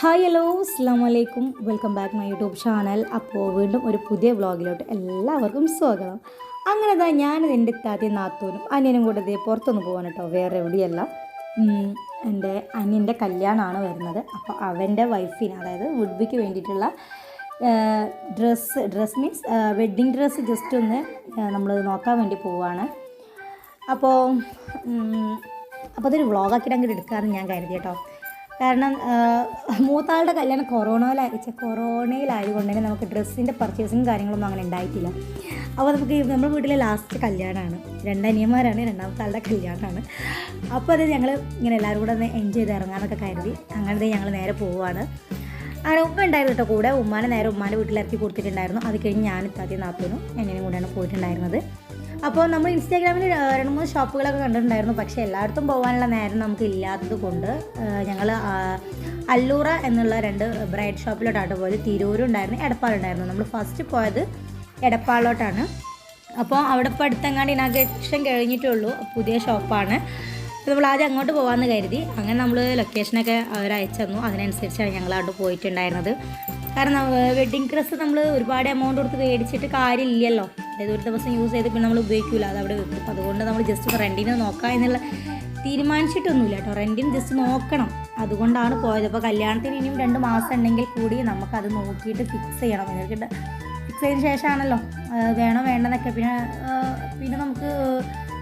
Hi hello അസ്സാം വലൈക്കും welcome back my YouTube channel. അപ്പോൾ വീണ്ടും ഒരു പുതിയ വ്ളോഗിലോട്ട് എല്ലാവർക്കും സ്വാഗതം. അങ്ങനെ തന്നെ ഞാൻ എന്റെ ഇത്താദ്യം നാത്തൂനും അനിയനും കൂടെ ഇതേ പുറത്തൊന്ന് പോകാൻ കേട്ടോ വേറെ എവിടെയല്ല. എന്റെ അനിയന്റെ കല്യാണമാണ് വരുന്നത്. അപ്പോൾ അവന്റെ വൈഫിന് അതായത് വുഡ്ബിക്ക് വേണ്ടിയിട്ടുള്ള dress dress means wedding dress just ഒന്ന് നമ്മൾ നോക്കാൻ വേണ്ടി പോവുകയാണ് അപ്പോൾ അപ്പോൾ അതൊരു വ്ളോഗാക്കിയിട്ട് അങ്ങോട്ട് എടുക്കാമെന്ന് ഞാൻ കരുതി കേട്ടോ. കാരണം മൂത്താളുടെ കല്യാണം കൊറോണയിലായി കൊറോണയിലായതുകൊണ്ട് തന്നെ നമുക്ക് ഡ്രസ്സിന്റെ പർച്ചേസിങ് കാര്യങ്ങളൊന്നും അങ്ങനെ ഉണ്ടായിട്ടില്ല. അപ്പോൾ നമുക്ക് നമ്മുടെ വീട്ടിലെ ലാസ്റ്റ് കല്യാണമാണ് രണ്ടനിയന്മാരാണ് രണ്ടാമത്തെ ആളുടെ കല്യാണമാണ് അപ്പോൾ അത് ഞങ്ങൾ ഇങ്ങനെ എല്ലാവരും കൂടെ ഒന്ന് എൻജോയ് ചെയ്ത് ഇറങ്ങാമെന്നൊക്കെ കരുതി അങ്ങനെ ഞങ്ങൾ നേരെ പോവുകയാണ് അങ്ങനെ ഉമ്മ ഉണ്ടായിരുന്നു കേട്ടോ കൂടെ. ഉമ്മാനെ നേരെ ഉമ്മാന്റെ വീട്ടിലിറക്കി കൊടുത്തിട്ടുണ്ടായിരുന്നു. അത് കഴിഞ്ഞ് ഞാൻ ഇത്താദ്യം നാത്തൂനും എന്നെയും കൂടെയാണ് പോയിട്ടുണ്ടായിരുന്നത്. അപ്പോൾ നമ്മൾ ഇൻസ്റ്റാഗ്രാമിൽ രണ്ട് മൂന്ന് ഷോപ്പുകളൊക്കെ കണ്ടിട്ടുണ്ടായിരുന്നു. പക്ഷേ എല്ലായിടത്തും പോകാനുള്ള നേരം നമുക്ക് ഇല്ലാത്തത് കൊണ്ട് ഞങ്ങൾ അല്ലൂറ എന്നുള്ള രണ്ട് ബ്രൈഡ് ഷോപ്പിലോട്ടാണ് പോയത്. തിരൂരുണ്ടായിരുന്നു എടപ്പാളുണ്ടായിരുന്നു നമ്മൾ ഫസ്റ്റ് പോയത് എടപ്പാളിലോട്ടാണ്. അപ്പോൾ അവിടെ ഇപ്പോൾ അടുത്തെങ്ങാണ്ട് ഇനാഗ്രേഷൻ കഴിഞ്ഞിട്ടുള്ളൂ പുതിയ ഷോപ്പാണ്. നമ്മൾ ആദ്യം അങ്ങോട്ട് പോകാമെന്ന് കരുതി. അങ്ങനെ നമ്മൾ ലൊക്കേഷനൊക്കെ അവർ അയച്ചു തന്നു. അതിനനുസരിച്ചാണ് ഞങ്ങൾ അവിടെ പോയിട്ടുണ്ടായിരുന്നത്. കാരണം വെഡ്ഡിങ് ഡ്രസ്സ് നമ്മൾ ഒരുപാട് എമൗണ്ട് കൊടുത്ത് മേടിച്ചിട്ട് കാര്യമില്ലല്ലോ. അതായത് ഒരു ദിവസം യൂസ് ചെയ്ത് പിന്നെ നമ്മൾ ഉപയോഗിക്കില്ല അത് അവിടെ വെക്കും. അപ്പോൾ അതുകൊണ്ട് നമ്മൾ ജസ്റ്റ് റെന്റിന് നോക്കാം എന്നുള്ള തീരുമാനിച്ചിട്ടൊന്നുമില്ല കേട്ടോ. റെന്റിന് ജസ്റ്റ് നോക്കണം. അതുകൊണ്ടാണ് പോയത്. അപ്പോൾ കല്യാണത്തിന് ഇനിയും രണ്ട് മാസം ഉണ്ടെങ്കിൽ കൂടി നമുക്കത് നോക്കിയിട്ട് ഫിക്സ് ചെയ്യണം. എന്നിട്ട് ഫിക്സ് ചെയ്തതിന് ശേഷമാണല്ലോ. വേണോ വേണ്ടെന്നൊക്കെ. പിന്നെ പിന്നെ നമുക്ക്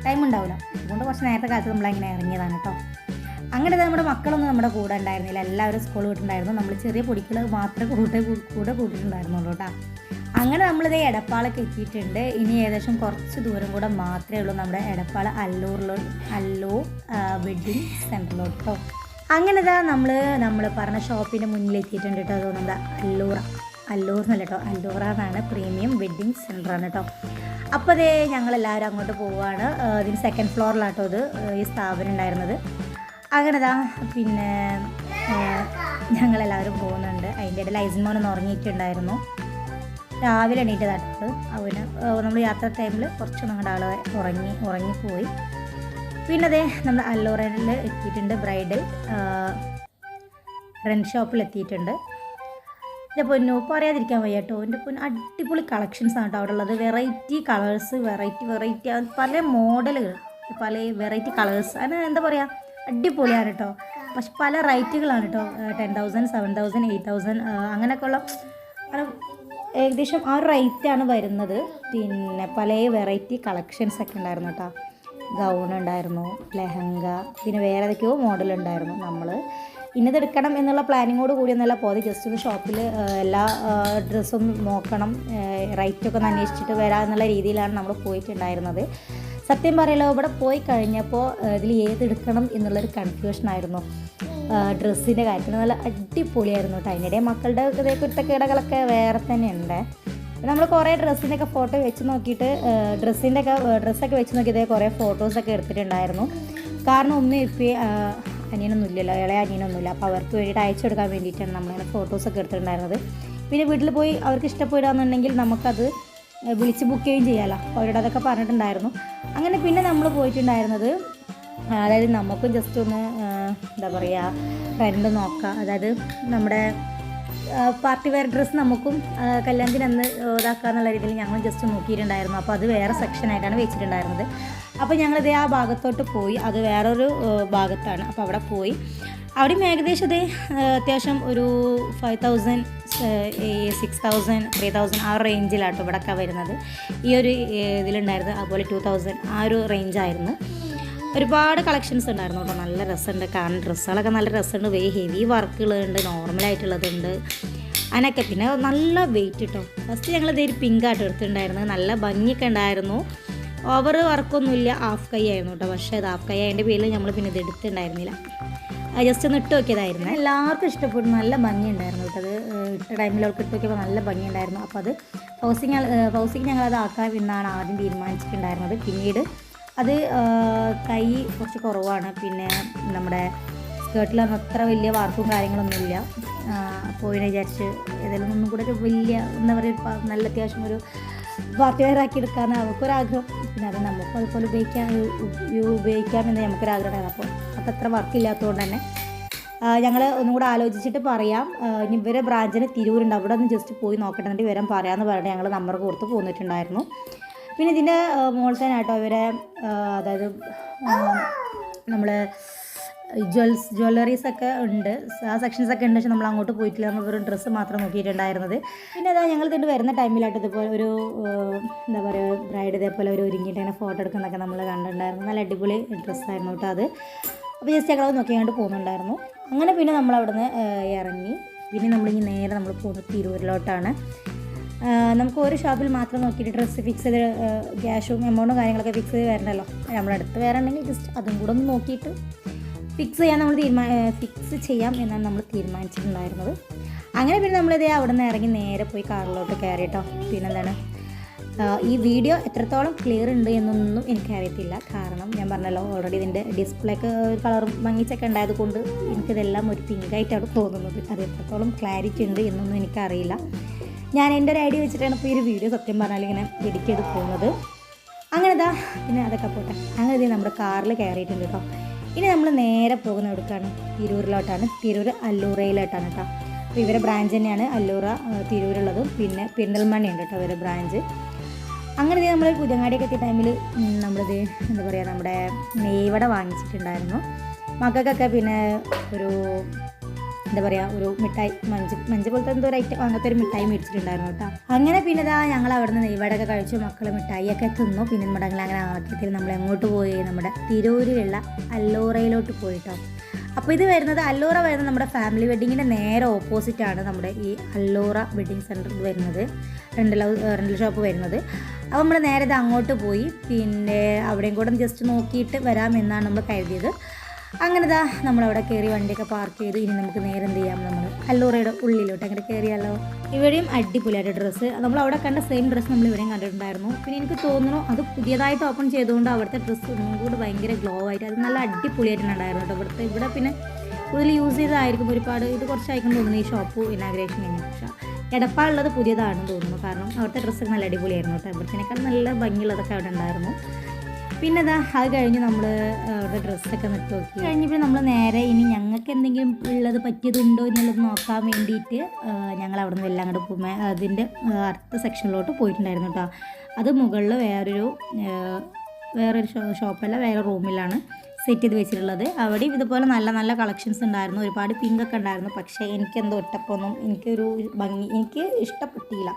ടൈം ഉണ്ടാവില്ല. അതുകൊണ്ട് കുറച്ച് നേരത്തെ കാലത്ത് നമ്മളങ്ങനെ ഇറങ്ങിയതാണ് കേട്ടോ. അങ്ങനെ നമ്മുടെ മക്കളൊന്നും നമ്മുടെ കൂടെ ഉണ്ടായിരുന്നില്ല. എല്ലാവരും സ്കൂൾ വിട്ടുണ്ടായിരുന്നു നമ്മൾ ചെറിയ പൊടിക്കൾ മാത്രമേ കൂടെ കൂടെ കൂട്ടിയിട്ടുണ്ടായിരുന്നുള്ളൂ കേട്ടോ. അങ്ങനെ നമ്മളിത് എടപ്പാളൊക്കെ എത്തിയിട്ടുണ്ട്. ഇനി ഏകദേശം കുറച്ച് ദൂരം കൂടെ മാത്രമേ ഉള്ളൂ നമ്മുടെ എടപ്പാള അല്ലൂറിലോ അല്ലൂർ വെഡിങ് സെന്ററിലോട്ടോ അങ്ങനെ ഇതാ നമ്മൾ നമ്മൾ പറഞ്ഞ ഷോപ്പിന്റെ മുന്നിൽ എത്തിയിട്ടുണ്ട് കേട്ടോ അതുകൊണ്ട് നമ്മുടെ അല്ലൂറ അല്ലൂർ എന്നല്ല കേട്ടോ അല്ലൂറ എന്നാണ് പ്രീമിയം വെഡ്ഡിങ് സെന്ററാണ് കേട്ടോ അപ്പോൾ അതേ ഞങ്ങളെല്ലാവരും അങ്ങോട്ട് പോവുകയാണ് ഇതിന് സെക്കൻഡ് ഫ്ലോറിലാട്ടോ ഇത് ഈ സ്ഥാപനം ഉണ്ടായിരുന്നത്. അങ്ങനെ അങ്ങനെതാ പിന്നെ ഞങ്ങളെല്ലാവരും പോകുന്നുണ്ട്. അതിന്റെ ഇടയിൽ ഐസിൻ മോനൊന്ന് ഉറങ്ങിയിട്ടുണ്ടായിരുന്നു. രാവിലെ എണീറ്റതാട്ടത് അവന് നമ്മൾ യാത്ര ടൈമിൽ കുറച്ച് നമ്മുടെ ആളെ ഉറങ്ങി ഉറങ്ങിപ്പോയി. പിന്നെ അതേ നമ്മൾ അല്ലോറനിൽ എത്തിയിട്ടുണ്ട് ബ്രൈഡൽ റെൻ ഷോപ്പിൽ എത്തിയിട്ടുണ്ട്. എന്റെ പൊന്നു പറയാതിരിക്കാൻ വയ്യ കേട്ടോ. എന്റെ പൊന്നു അടിപൊളി കളക്ഷൻസ് ആണ് കേട്ടോ അവിടെ ഉള്ളത് വെറൈറ്റി കളേഴ്സ് വെറൈറ്റി വെറൈറ്റി പല മോഡലുകൾ പല വെറൈറ്റി കളേഴ്സ് അതിന് എന്താ പറയുക അടിപൊളിയാണ് കേട്ടോ. പക്ഷെ പല റൈറ്റുകളാണ് കേട്ടോ. Ten thousand seven thousand eight thousand അങ്ങനെയൊക്കെയുള്ള അത് ഏകദേശം ആ റേറ്റാണ് വരുന്നത്. പിന്നെ പല വെറൈറ്റി കളക്ഷൻസ് ഒക്കെ ഉണ്ടായിരുന്നു കേട്ടോ ഗൗൺ ഉണ്ടായിരുന്നു ലെഹങ്ക പിന്നെ വേറെ ഏതൊക്കെയോ മോഡൽ ഉണ്ടായിരുന്നു നമ്മൾ ഇന്നതെടുക്കണം എന്നുള്ള പ്ലാനിങ്ങോട് കൂടി ഒന്നല്ല പോയത്. ജസ്റ്റ് ഒന്ന് ഷോപ്പിൽ എല്ലാ ഡ്രസ്സും നോക്കണം റേറ്റൊക്കെ ഒന്ന് അന്വേഷിച്ചിട്ട് വരാം എന്നുള്ള രീതിയിലാണ് നമ്മൾ പോയിട്ടുണ്ടായിരുന്നത്. സത്യം പറയലോ ഇവിടെ പോയി കഴിഞ്ഞപ്പോൾ ഇതിൽ ഏതെടുക്കണം എന്നുള്ളൊരു കൺഫ്യൂഷനായിരുന്നു ഡ്രസ്സിന്റെ കാര്യത്തിൽ നല്ല അടിപൊളിയായിരുന്നു കേട്ടോ അതിനിടെ മക്കളുടെ ഇതേ കുരുത്തക്കേടകളൊക്കെ വേറെ തന്നെ ഉണ്ട് നമ്മൾ കുറേ ഡ്രസ്സിന്റെയൊക്കെ ഫോട്ടോ വെച്ച് നോക്കിയിട്ട് ഡ്രസ്സിന്റെ ഒക്കെ ഡ്രസ്സൊക്കെ വെച്ച് നോക്കിയത് കുറേ ഫോട്ടോസൊക്കെ എടുത്തിട്ടുണ്ടായിരുന്നു. കാരണം ഒന്നും ഇപ്പം അനിയനൊന്നും ഇല്ലല്ലോ ഇളയ അനിയനൊന്നുമില്ല. അപ്പോൾ അവർക്ക് വേണ്ടിയിട്ട് അയച്ചു കൊടുക്കാൻ വേണ്ടിയിട്ടാണ് നമ്മളിങ്ങനെ ഫോട്ടോസൊക്കെ എടുത്തിട്ടുണ്ടായിരുന്നത്. പിന്നെ വീട്ടിൽ പോയി അവർക്ക് ഇഷ്ടപ്പെടുകയാണെന്നുണ്ടെങ്കിൽ നമുക്കത് വിളിച്ച് ബുക്ക് ചെയ്യുകയും ചെയ്യാമല്ലോ അവരോട് അതൊക്കെ പറഞ്ഞിട്ടുണ്ടായിരുന്നു. അങ്ങനെ പിന്നെ നമ്മൾ പോയിട്ടുണ്ടായിരുന്നത് അതായത് നമുക്കും ജസ്റ്റ് ഒന്ന് എന്താ പറയുക ഫ്രണ്ട് നോക്കാം. അതായത് നമ്മുടെ പാർട്ടി വെയർ ഡ്രസ്സ് നമുക്കും കല്യാണത്തിന് അന്ന് ഇതാക്കുക എന്നുള്ള രീതിയിൽ ഞങ്ങൾ ജസ്റ്റ് നോക്കിയിട്ടുണ്ടായിരുന്നു. അപ്പോൾ അത് വേറെ സെക്ഷനായിട്ടാണ് വെച്ചിട്ടുണ്ടായിരുന്നത്. അപ്പോൾ ഞങ്ങളിത് ആ ഭാഗത്തോട്ട് പോയി. അത് വേറൊരു ഭാഗത്താണ്. അപ്പോൾ അവിടെ പോയി. അവിടെയും ഏകദേശം ആ, അത്യാവശ്യം ഒരു five thousand six thousand three thousand ആ റേഞ്ചിലാട്ടോ ഇവിടെയൊക്കെ വരുന്നത്. ഈ ഒരു ഇതിലുണ്ടായിരുന്നത്. അതുപോലെ ടു തൗസൻഡ് ആ ഒരു റേഞ്ചായിരുന്നു ഒരുപാട് കളക്ഷൻസ് ഉണ്ടായിരുന്നു കേട്ടോ. നല്ല രസമുണ്ട്. കാണാൻ ഡ്രസ്സുകളൊക്കെ നല്ല രസമുണ്ട്. വേ ഹെവി വർക്കുകളുണ്ട് നോർമലായിട്ടുള്ളതുണ്ട് അതിനൊക്കെ പിന്നെ നല്ല വെയിറ്റ് കേട്ടോ ഫസ്റ്റ് ഞങ്ങൾ ഇതൊരു പിങ്ക് ആയിട്ട് എടുത്തിട്ടുണ്ടായിരുന്നു നല്ല ഭംഗിയൊക്കെ ഉണ്ടായിരുന്നു. ഓവർ വർക്കൊന്നുമില്ല ഹാഫ് കൈ ആയിരുന്നു കേട്ടോ. പക്ഷേ അത് ഹാഫ് കൈ അതിന്റെ പേരിൽ നമ്മൾ പിന്നെ ഇത് എടുത്തിട്ടുണ്ടായിരുന്നില്ല. ജസ്റ്റ് ഒന്ന് ഇട്ട് നോക്കിയതായിരുന്നു. എല്ലാവർക്കും ഇഷ്ടപ്പെട്ടു നല്ല ഭംഗിയുണ്ടായിരുന്നു കേട്ടോ അത്. ഇട്ട ടൈമിൽ അവർക്ക് ഇട്ട് നോക്കിയപ്പോൾ നല്ല ഭംഗിയുണ്ടായിരുന്നു അപ്പോൾ അത് ഹൗസിങ് ഹൗസിങ് ഞങ്ങളത് ആക്കാൻ എന്നാണ് ആദ്യം തീരുമാനിച്ചിട്ടുണ്ടായിരുന്നത്. പിന്നീട് അത് കൈ കുറച്ച് കുറവാണ്. പിന്നെ നമ്മുടെ സ്കേർട്ടിലൊന്നും അത്ര വലിയ വാർപ്പും കാര്യങ്ങളൊന്നുമില്ല. അപ്പോൾ ഇതിനെ വിചാരിച്ച് ഏതെങ്കിലും ഒന്നും കൂടെ ഒരു വലിയ എന്താ പറയുക നല്ല അത്യാവശ്യം ഒരു വാർത്ത വേറാക്കി എടുക്കാമെന്ന് അവർക്കൊരാഗ്രഹം. പിന്നെ അത് നമുക്കും അതുപോലെ ഉപയോഗിക്കാൻ ഉപയോഗിക്കാമെന്ന് നമുക്കൊരാഗ്രഹമാണ് അപ്പോൾ അതത്ര വർക്കില്ലാത്തതുകൊണ്ട് തന്നെ ഞങ്ങൾ ഒന്നും കൂടെ ആലോചിച്ചിട്ട് പറയാം. ഇനി ഇവരെ ബ്രാഞ്ചിന് തിരൂരുണ്ട്. അവിടെ ഒന്ന് ജസ്റ്റ് പോയി നോക്കട്ടെ. വരാൻ പറയാമെന്ന് പറഞ്ഞിട്ട് ഞങ്ങൾ നമ്പർ കൊടുത്ത് പോന്നിട്ടുണ്ടായിരുന്നു. പിന്നെ ഇതിന്റെ മോൾത്തേനാട്ടോ ഇവരെ അതായത് നമ്മൾ ജ്വൽസ് ജ്വല്ലറീസ് ഒക്കെ ഉണ്ട്. ആ സെക്ഷൻസ് ഒക്കെ ഉണ്ട് പക്ഷെ നമ്മൾ അങ്ങോട്ട് പോയിട്ടില്ല. നമ്മൾ വെറും ഡ്രസ്സ് മാത്രം നോക്കിയിട്ടുണ്ടായിരുന്നത്. പിന്നെ അതാ ഞങ്ങൾ ഇതിന്റെ വരുന്ന ടൈമിലായിട്ട് ഇതുപോലെ ഒരു എന്താ പറയുക ബ്രൈഡ് ഇതേപോലെ ഒരു ഒരുങ്ങിയിട്ട് അങ്ങനെ ഫോട്ടോ എടുക്കുന്നതൊക്കെ നമ്മൾ കണ്ടിട്ടുണ്ടായിരുന്നു. നല്ല അടിപൊളി ഡ്രസ്സായിരുന്നു കേട്ടോ അത്. അപ്പോൾ ജസ്റ്റ് ഞങ്ങളത് നോക്കിയാണ്ട് പോകുന്നുണ്ടായിരുന്നു. അങ്ങനെ പിന്നെ നമ്മൾ അവിടുന്ന് ഇറങ്ങി. പിന്നെ നമ്മളിങ്ങനെ നേരെ നമ്മൾ പോകുന്നത് തിരൂരിലോട്ടാണ്. നമുക്ക് ഒരു ഷോപ്പിൽ മാത്രം നോക്കിയിട്ട് ഡ്രസ്സ് ഫിക്സ് ചെയ്ത് ക്യാഷും എമൗണ്ടും കാര്യങ്ങളൊക്കെ ഫിക്സ് ചെയ്ത് വരണമല്ലോ നമ്മളടുത്ത് വേറെ ഉണ്ടെങ്കിൽ ജസ്റ്റ് അതും കൂടെ ഒന്ന് നോക്കിയിട്ട് ഫിക്സ് ചെയ്യാൻ നമ്മൾ തീരുമാന ഫിക്സ് ചെയ്യാം എന്നാണ് നമ്മൾ തീരുമാനിച്ചിട്ടുണ്ടായിരുന്നത്. അങ്ങനെ പിന്നെ നമ്മളിതേ അവിടെ നിന്ന് ഇറങ്ങി നേരെ പോയി കാറിലോട്ട് കയറി കേട്ടോ പിന്നെന്താണ് ഈ വീഡിയോ എത്രത്തോളം ക്ലിയർ ഉണ്ട് എന്നൊന്നും എനിക്കറിയത്തില്ല കാരണം ഞാൻ പറഞ്ഞല്ലോ ഓൾറെഡി ഇതിന്റെ ഡിസ്പ്ലേക്ക് കളറും മങ്ങിച്ചൊക്കെ ഉണ്ടായത് കൊണ്ട് എനിക്കിതെല്ലാം ഒരു പിങ്കായിട്ടാണ് തോന്നുന്നത്. അത് എത്രത്തോളം ക്ലാരിറ്റി ഉണ്ട് എന്നൊന്നും എനിക്കറിയില്ല. ഞാൻ എന്റെ ഒരു ഐഡിയ വെച്ചിട്ടാണ് ഇപ്പോൾ ഈ ഒരു വീഡിയോ സത്യം പറഞ്ഞാൽ ഇങ്ങനെ എഡിറ്റ് ചെയ്ത് പോകുന്നത്. അങ്ങനെ ഇതാ പിന്നെ അതൊക്കെ പോട്ടെ. അങ്ങനെ ഇതേ നമ്മുടെ കാറിൽ കയറിയിട്ടുണ്ട് കേട്ടോ. ഇനി നമ്മൾ നേരെ പോകുന്ന എവിടേക്കാണ് തിരൂരിലോട്ടാണ്. തിരൂർ അല്ലൂറയിലോട്ടാണ് കേട്ടോ. അപ്പോൾ ഇവരെ ബ്രാഞ്ച് തന്നെയാണ് അല്ലൂറ തിരൂരുള്ളത്. പിന്നെ പെരിന്തൽമണ്ണ ഉണ്ട് കേട്ടോ ഇവരെ ബ്രാഞ്ച് അങ്ങനെ നമ്മൾ പുതിയങ്ങാടിയൊക്കെ എത്തിയ ടൈമിൽ നമ്മളിത് എന്താ പറയുക നമ്മുടെ നെയ്വട വാങ്ങിച്ചിട്ടുണ്ടായിരുന്നു. മക്കൾക്കൊക്കെ പിന്നെ ഒരു എന്താ പറയുക ഒരു മിഠായി മഞ്ച് മഞ്ച് പോലത്തെ എന്തോ ഒരു ഐറ്റം അങ്ങനത്തെ ഒരു മിഠായി മേടിച്ചിട്ടുണ്ടായിരുന്നു കേട്ടോ. അങ്ങനെ പിന്നെ ഇതാ ഞങ്ങൾ അവിടെ നിന്ന് നെയ്വടയൊക്കെ കഴിച്ചു മക്കൾ മിഠായിയൊക്കെ തിന്നു. പിന്നെ നമ്മുടെ അങ്ങനെ ആക്കിയത്തിൽ നമ്മൾ എങ്ങോട്ട് പോയി നമ്മുടെ തിരൂരിലുള്ള അല്ലോറയിലോട്ട് പോയിട്ടോ അപ്പോൾ ഇത് വരുന്നത് അല്ലോറ വരുന്നത് നമ്മുടെ ഫാമിലി വെഡിങ്ങിന്റെ നേരെ ഓപ്പോസിറ്റാണ് നമ്മുടെ ഈ അല്ലോറ വെഡിങ് സെന്റർ വരുന്നത്. റെന്റൽ റെന്റൽ ഷോപ്പ് വരുന്നത്. അപ്പോൾ നമ്മൾ നേരെ ഇത് അങ്ങോട്ട് പോയി. പിന്നെ അവിടെയും കൂടെ ജസ്റ്റ് നോക്കിയിട്ട് വരാമെന്നാണ് നമ്മൾ കരുതിയത്. അങ്ങനെ ദാ നമ്മളവിടെ കയറി വണ്ടിയൊക്കെ പാർക്ക് ചെയ്ത് ഇനി നമുക്ക് നേരെ എന്ത് ചെയ്യാം നമ്മൾ. അല്ലൂറയുടെ ഉള്ളിലോട്ട് അങ്ങനെ കയറിയാലോ? ഇവിടെയും അടിപൊളിയായിട്ട് ഡ്രസ്സ് നമ്മൾ അവിടെ കണ്ട സെയിം ഡ്രസ്സ് നമ്മൾ ഇവിടെയും കണ്ടിട്ടുണ്ടായിരുന്നു. പിന്നെ എനിക്ക് തോന്നുന്നു അത് പുതിയതായിട്ട് ഓപ്പൺ ചെയ്തുകൊണ്ട് അവിടുത്തെ ഡ്രസ്സ് ഒന്നും കൂടി ഭയങ്കര ഗ്ലോ ആയിട്ട് അത് നല്ല അടിപൊളിയായിട്ടുണ്ടായിരുന്നു കേട്ടോ ഇവിടുത്തെ ഇവിടെ പിന്നെ കൂടുതൽ യൂസ് ചെയ്തതായിരിക്കും ഒരുപാട്. ഇത് കുറച്ചായിരിക്കും തോന്നുന്നു ഈ ഷോപ്പ് ഇനാഗ്രേഷൻ കഴിഞ്ഞ. പക്ഷേ എടപ്പാളുള്ളത് പുതിയതാണെന്ന് തോന്നുന്നു. കാരണം അവിടുത്തെ ഡ്രസ്സൊക്കെ നല്ല അടിപൊളിയായിരുന്നു കേട്ടോ. ഇവിടുത്തേക്കാൾ നല്ല ഭംഗിയുള്ളതൊക്കെ അവിടെ ഉണ്ടായിരുന്നു. പിന്നെ അതാ അത് കഴിഞ്ഞ് നമ്മൾ അവരുടെ ഡ്രസ്സൊക്കെ നട്ട് നോക്കി. പിന്നെ നമ്മൾ നേരെ ഇനി ഞങ്ങൾക്ക് എന്തെങ്കിലും ഉള്ളത് പറ്റിയതുണ്ടോ എന്നുള്ളത് നോക്കാൻ വേണ്ടിയിട്ട് ഞങ്ങൾ അവിടെ നിന്ന് എല്ലാം അങ്ങോട്ട് പോകുമ്പോൾ അതിന്റെ അടുത്ത സെക്ഷനിലോട്ട് പോയിട്ടുണ്ടായിരുന്നു കേട്ടോ അത് മുകളിൽ വേറൊരു വേറൊരു ഷോ ഷോപ്പല്ല വേറെ റൂമിലാണ് സെറ്റ് ചെയ്ത് വെച്ചിട്ടുള്ളത്. അവിടെ ഇതുപോലെ നല്ല നല്ല കളക്ഷൻസ് ഉണ്ടായിരുന്നു. ഒരുപാട് പിങ്കൊക്കെ ഉണ്ടായിരുന്നു. പക്ഷേ എനിക്കെന്തോ ഒറ്റപ്പൊന്നും എനിക്കൊരു ഭംഗി എനിക്ക് ഇഷ്ടപ്പെട്ടില്ല.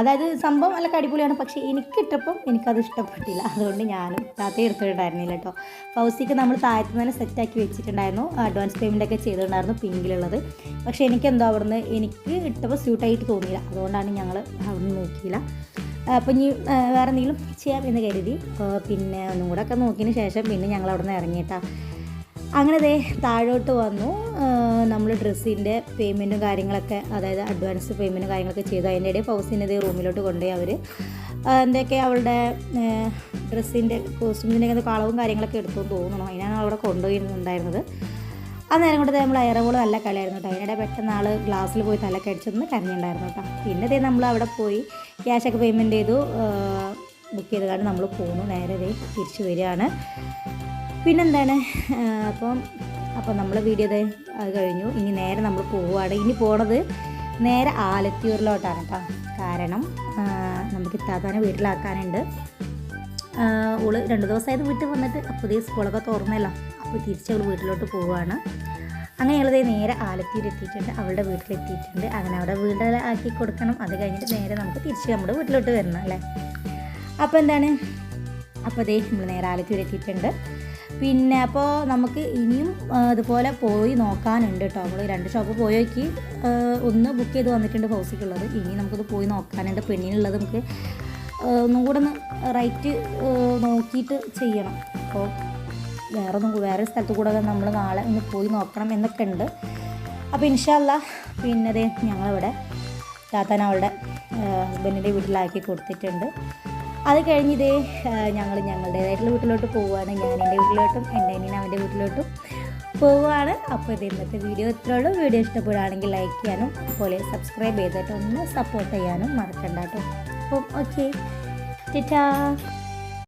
അതായത് സംഭവം നല്ല അടിപൊളിയാണ് പക്ഷേ എനിക്ക് ഇട്ടപ്പം എനിക്കത് ഇഷ്ടപ്പെട്ടില്ല. അതുകൊണ്ട് ഞാനും താത്ത എടുത്തിട്ടുണ്ടായിരുന്നില്ല കേട്ടോ. ഫൗസിക്ക് നമ്മൾ താഴത്ത് തന്നെ സെറ്റാക്കി വെച്ചിട്ടുണ്ടായിരുന്നു. അഡ്വാൻസ് പേയ്മെന്റ് ഒക്കെ ചെയ്തിട്ടുണ്ടായിരുന്നു പിങ്കിലുള്ളത്. പക്ഷേ എനിക്കെന്തോ അവിടുന്ന് എനിക്ക് ഇട്ടപ്പോൾ സ്യൂട്ടായിട്ട് തോന്നിയില്ല. അതുകൊണ്ടാണ് ഞങ്ങൾ അവിടുന്ന് നോക്കിയില്ല. അപ്പോൾ ഇനി വേറെ എന്തെങ്കിലും ചെയ്യാം എന്ന് കരുതി. പിന്നെ ഒന്നും കൂടെ ഒക്കെ നോക്കിയതിന് ശേഷം പിന്നെ ഞങ്ങൾ അവിടെ നിന്ന് ഇറങ്ങിയിട്ടാ അങ്ങനെ ദേ താഴോട്ട് വന്നു. നമ്മൾ ഡ്രസ്സിന്റെ പേയ്മെന്റും കാര്യങ്ങളൊക്കെ അതായത് അഡ്വാൻസ് പേയ്മെന്റും കാര്യങ്ങളൊക്കെ ചെയ്തു. അതിന്റെ ഇടയിൽ ഫൗസിന്റെ ദേ റൂമിലോട്ട് കൊണ്ടുപോയി അവർ എന്തൊക്കെ അവളുടെ ഡ്രസ്സിന്റെ കോസ്റ്റ്യൂമിന്റെ ഒക്കെ കളവും കാര്യങ്ങളൊക്കെ എടുത്തു തോന്നണം അതിനാണ് അവിടെ കൊണ്ടുപോയിരുന്നുണ്ടായിരുന്നത്. ആ നേരം കൊണ്ട് നമ്മൾ എയറബോൾ നല്ല കളിയായിരുന്നു കേട്ടോ. അതിനിടെ പെട്ടെന്ന് ആൾ ഗ്ലാസ്സിൽ പോയി തലക്കെ അടിച്ചൊന്ന് കരഞ്ഞിട്ടുണ്ടായിരുന്നു കേട്ടോ. പിന്നെ ദേ നമ്മൾ അവിടെ പോയി ക്യാഷൊക്കെ പേയ്മെന്റ് ചെയ്തു ബുക്ക് ചെയ്ത് കാരണം നമ്മൾ പോന്നു. നേരെ ദേ തിരിച്ചു വരികയാണ്. പിന്നെന്താണ്? അപ്പം അപ്പം നമ്മൾ വീഡിയോ കഴിഞ്ഞു. ഇനി നേരെ നമ്മൾ പോവുകയാണ് ഇനി പോണത് നേരെ ആലത്തിയൂരിലോട്ടാണ് കേട്ടോ കാരണം നമുക്ക് ഇത്താത്താനെ വീട്ടിലാക്കാനുണ്ട്. ഓൾ രണ്ട് ദിവസമായത് വീട്ടിൽ വന്നിട്ട് പുതിയ സ്കൂളൊക്കെ തുറന്നല്ലോ. അപ്പോൾ തിരിച്ച് അവൾ വീട്ടിലോട്ട് പോവുകയാണ് അങ്ങനെ ഞങ്ങളിതേ നേരെ ആലത്തിയിൽ എത്തിയിട്ടുണ്ട്. അവളുടെ വീട്ടിലെത്തിയിട്ടുണ്ട്. അങ്ങനെ അവിടെ വീട്ടിൽ ആക്കി കൊടുക്കണം. അത് കഴിഞ്ഞിട്ട് നേരെ നമുക്ക് തിരിച്ച് നമ്മുടെ വീട്ടിലോട്ട് വരണം അല്ലേ? അപ്പോൾ എന്താണ്? അപ്പോൾ അതേ നമ്മൾ നേരെ ആലത്തിയിൽ എത്തിയിട്ടുണ്ട്. പിന്നെ അപ്പോൾ നമുക്ക് ഇനിയും അതുപോലെ പോയി നോക്കാനുണ്ട് കേട്ടോ നമ്മൾ രണ്ട് ഷോപ്പ് പോയി നോക്കി ഒന്ന് ബുക്ക് ചെയ്ത് വന്നിട്ടുണ്ട് ഫൗസിക്കുള്ളത് ഇനി നമുക്കത് പോയി നോക്കാനുണ്ട്. പെണ്ണിനുള്ളത് നമുക്ക് ഒന്നും കൂടെ ഒന്ന് റൈറ്റ് നോക്കിയിട്ട് ചെയ്യണം. അപ്പോൾ വേറെ ഒന്നും വേറെ സ്ഥലത്ത് കൂടെ നമ്മൾ നാളെ ഒന്ന് പോയി നോക്കണം എന്നൊക്കെ ഉണ്ട്. അപ്പോൾ ഇൻഷല്ല പിന്നെ ദേ ഞങ്ങളിവിടെ താത്താൻ അവളുടെ ഹസ്ബൻഡിന്റെ വീട്ടിലാക്കി കൊടുത്തിട്ടുണ്ട്. അത് കഴിഞ്ഞ് ഇതേ ഞങ്ങൾ ഞങ്ങളുടേതായിട്ടുള്ള വീട്ടിലോട്ട് പോവുകയാണ് ഞാൻ എന്റെ വീട്ടിലോട്ടും എന്റെ അനിയൻ അവന്റെ വീട്ടിലോട്ടും പോവുകയാണ് അപ്പോൾ ഇത് ഇന്നത്തെ വീഡിയോ ഇത്രേ ഉള്ളൂ. വീഡിയോ ഇഷ്ടപ്പെടുകയാണെങ്കിൽ ലൈക്ക് ചെയ്യാനും അതുപോലെ സബ്സ്ക്രൈബ് ചെയ്തിട്ട് ഒന്ന് സപ്പോർട്ട് ചെയ്യാനും മറക്കണ്ട കേട്ടോ. അപ്പം ഓക്കെ ടാ